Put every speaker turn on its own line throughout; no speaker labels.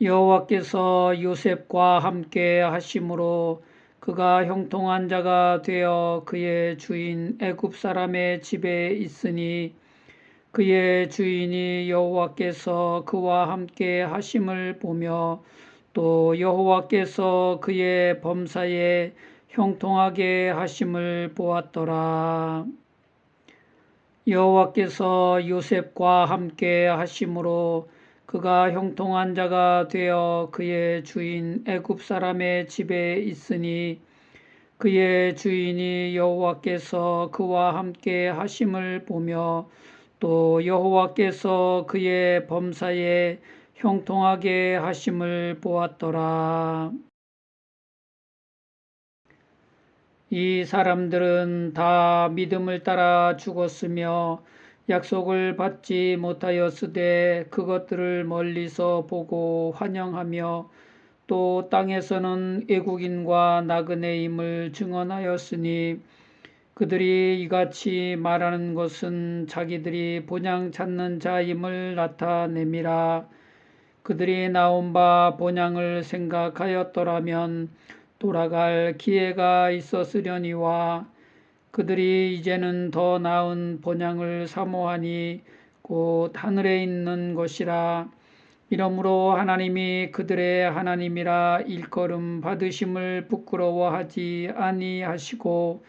여호와께서 요셉과 함께 하심으로 그가 형통한 자가 되어 그의 주인 애굽 사람의 집에 있으니 그의 주인이 여호와께서 그와 함께 하심을 보며 또 여호와께서 그의 범사에 형통하게 하심을 보았더라. 여호와께서 요셉과 함께 하심으로 그가 형통한 자가 되어 그의 주인 애굽 사람의 집에 있으니 그의 주인이 여호와께서 그와 함께 하심을 보며 또 여호와께서 그의 범사에 형통하게 하심을 보았더라. 이 사람들은 다 믿음을 따라 죽었으며 약속을 받지 못하였으되 그것들을 멀리서 보고 환영하며 또 땅에서는 애국인과 나그네임을 증언하였으니 그들이 이같이 말하는 것은 자기들이 본향 찾는 자임을 나타내미라. 그들이 나온 바 본향을 생각하였더라면 돌아갈 기회가 있었으려니와 그들이 이제는 더 나은 본향을 사모하니 곧 하늘에 있는 것이라 이러므로 하나님이 그들의 하나님이라 일컬음 받으심을 부끄러워하지 아니하시고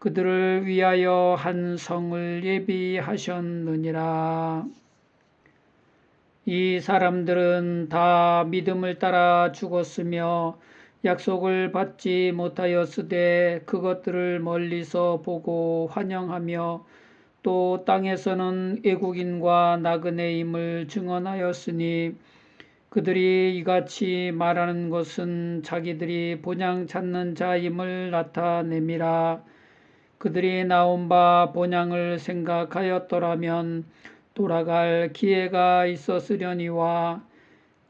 그들을 위하여 한 성을 예비하셨느니라. 이 사람들은 다 믿음을 따라 죽었으며 약속을 받지 못하였으되 그것들을 멀리서 보고 환영하며 또 땅에서는 애국인과 나그네임을 증언하였으니 그들이 이같이 말하는 것은 자기들이 본향 찾는 자임을 나타내미라. 그들이 나온 바 본향을 생각하였더라면 돌아갈 기회가 있었으려니와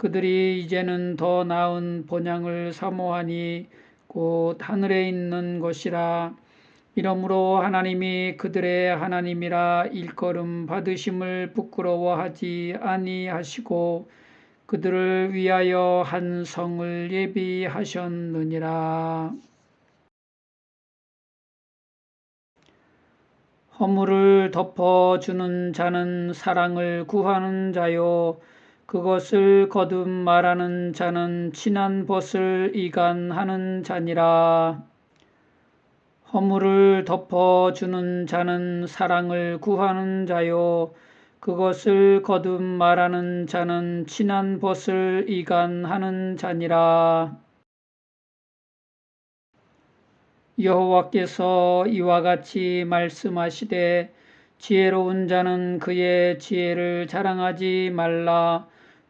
그들이 이제는 더 나은 본향을 사모하니 곧 하늘에 있는 것이라 이러므로 하나님이 그들의 하나님이라 일컬음 받으심을 부끄러워하지 아니하시고 그들을 위하여 한 성을 예비하셨느니라. 허물을 덮어주는 자는 사랑을 구하는 자요. 그것을 거듭 말하는 자는 친한 벗을 이간하는 자니라. 허물을 덮어주는 자는 사랑을 구하는 자요. 그것을 거듭 말하는 자는 친한 벗을 이간하는 자니라. 여호와께서 이와 같이 말씀하시되 지혜로운 자는 그의 지혜를 자랑하지 말라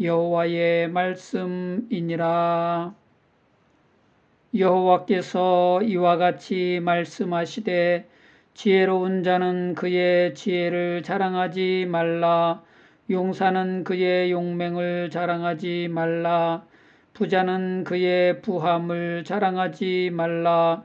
여호와의 말씀이니라. 여호와께서 이와 같이 말씀하시되 지혜로운 자는 그의 지혜를 자랑하지 말라. 용사는 그의 용맹을 자랑하지 말라. 부자는 그의 부함을 자랑하지 말라.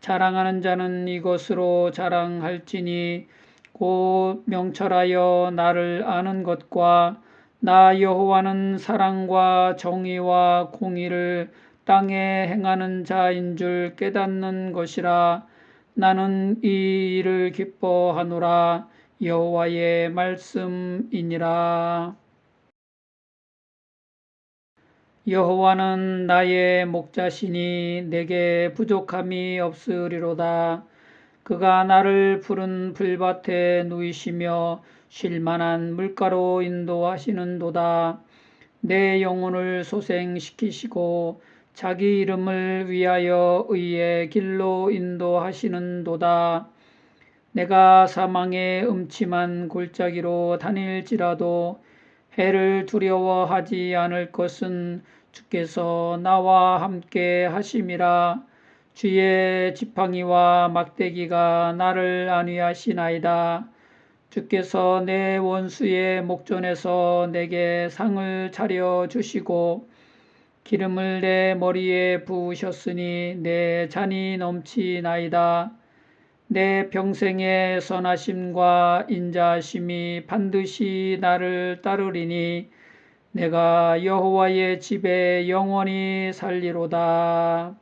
자랑하는 자는 이것으로 자랑할지니 곧 명철하여 나를 아는 것과 나 여호와는 사랑과 정의와 공의를 땅에 행하는 자인 줄 깨닫는 것이라 나는 이 일을 기뻐하노라 여호와의 말씀이니라. 여호와는 나의 목자시니 내게 부족함이 없으리로다. 그가 나를 푸른 풀밭에 누이시며 쉴만한 물가로 인도하시는도다. 내 영혼을 소생시키시고 자기 이름을 위하여 의의 길로 인도하시는도다. 내가 사망의 음침한 골짜기로 다닐지라도 해를 두려워하지 않을 것은 주께서 나와 함께 하심이라 주의 지팡이와 막대기가 나를 안위하시나이다. 주께서 내 원수의 목전에서 내게 상을 차려 주시고 기름을 내 머리에 부으셨으니 내 잔이 넘치나이다. 내 평생의 선하심과 인자심이 반드시 나를 따르리니 내가 여호와의 집에 영원히 살리로다.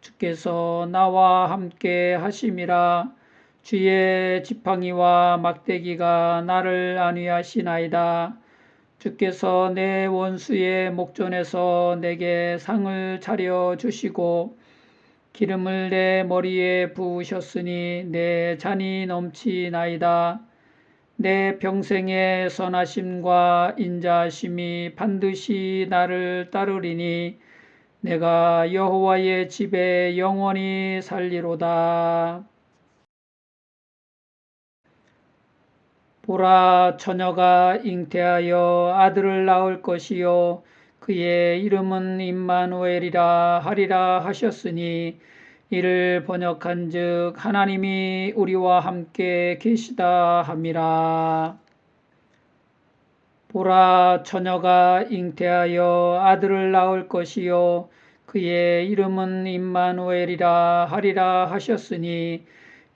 주께서 나와 함께 하심이라 주의 지팡이와 막대기가 나를 안위하시나이다. 주께서 내 원수의 목전에서 내게 상을 차려 주시고 기름을 내 머리에 부으셨으니 내 잔이 넘치나이다. 내 평생의 선하심과 인자심이 반드시 나를 따르리니 내가 여호와의 집에 영원히 살리로다. 보라 처녀가 잉태하여 아들을 낳을 것이요 그의 이름은 임마누엘이라 하리라 하셨으니 이를 번역한즉 하나님이 우리와 함께 계시다 함이라. 보라 처녀가 잉태하여 아들을 낳을 것이요 그의 이름은 임마누엘이라 하리라 하셨으니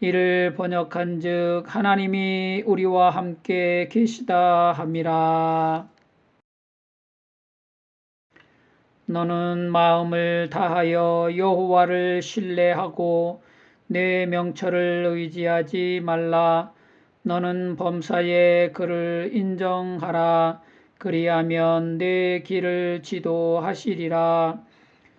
이를 번역한즉 하나님이 우리와 함께 계시다 함이라. 너는 마음을 다하여 여호와를 신뢰하고 내 명철을 의지하지 말라. 너는 범사에 그를 인정하라. 그리하면 내 길을 지도하시리라.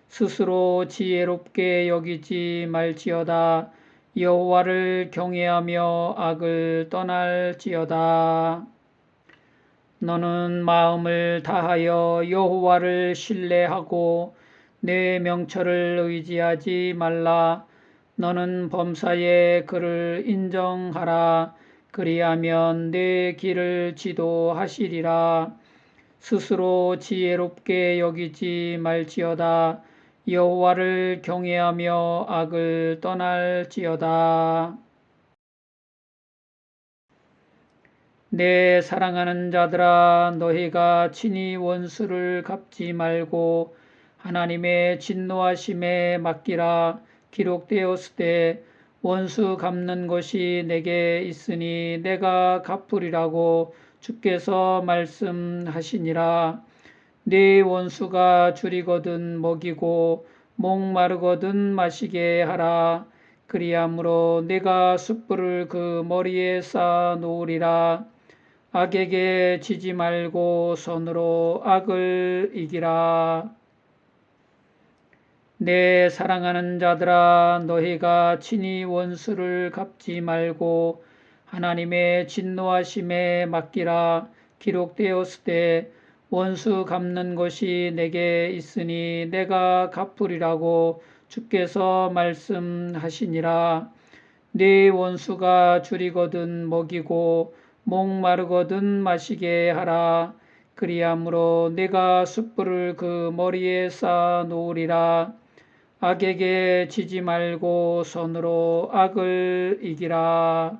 스스로 지혜롭게 여기지 말지어다. 여호와를 경외하며 악을 떠날지어다. 너는 마음을 다하여 여호와를 신뢰하고 내 명철을 의지하지 말라. 너는 범사에 그를 인정하라. 그리하면 내 길을 지도하시리라. 스스로 지혜롭게 여기지 말지어다. 여호와를 경외하며 악을 떠날지어다. 내 사랑하는 자들아 너희가 친히 원수를 갚지 말고 하나님의 진노하심에 맡기라 기록되었을 때 원수 갚는 것이 내게 있으니 내가 갚으리라고 주께서 말씀하시니라. 네 원수가 줄이거든 먹이고 목마르거든 마시게 하라. 그리함으로 내가 숯불을 그 머리에 쌓아 놓으리라. 악에게 지지 말고 손으로 악을 이기라. 내 사랑하는 자들아 너희가 친히 원수를 갚지 말고 하나님의 진노하심에 맡기라. 기록되었을 때 원수 갚는 것이 내게 있으니 내가 갚으리라고 주께서 말씀하시니라. 네 원수가 줄이거든 먹이고 목마르거든 마시게 하라. 그리함으로 내가 숯불을 그 머리에 쌓아 놓으리라 악에게 지지 말고 손으로 악을 이기라.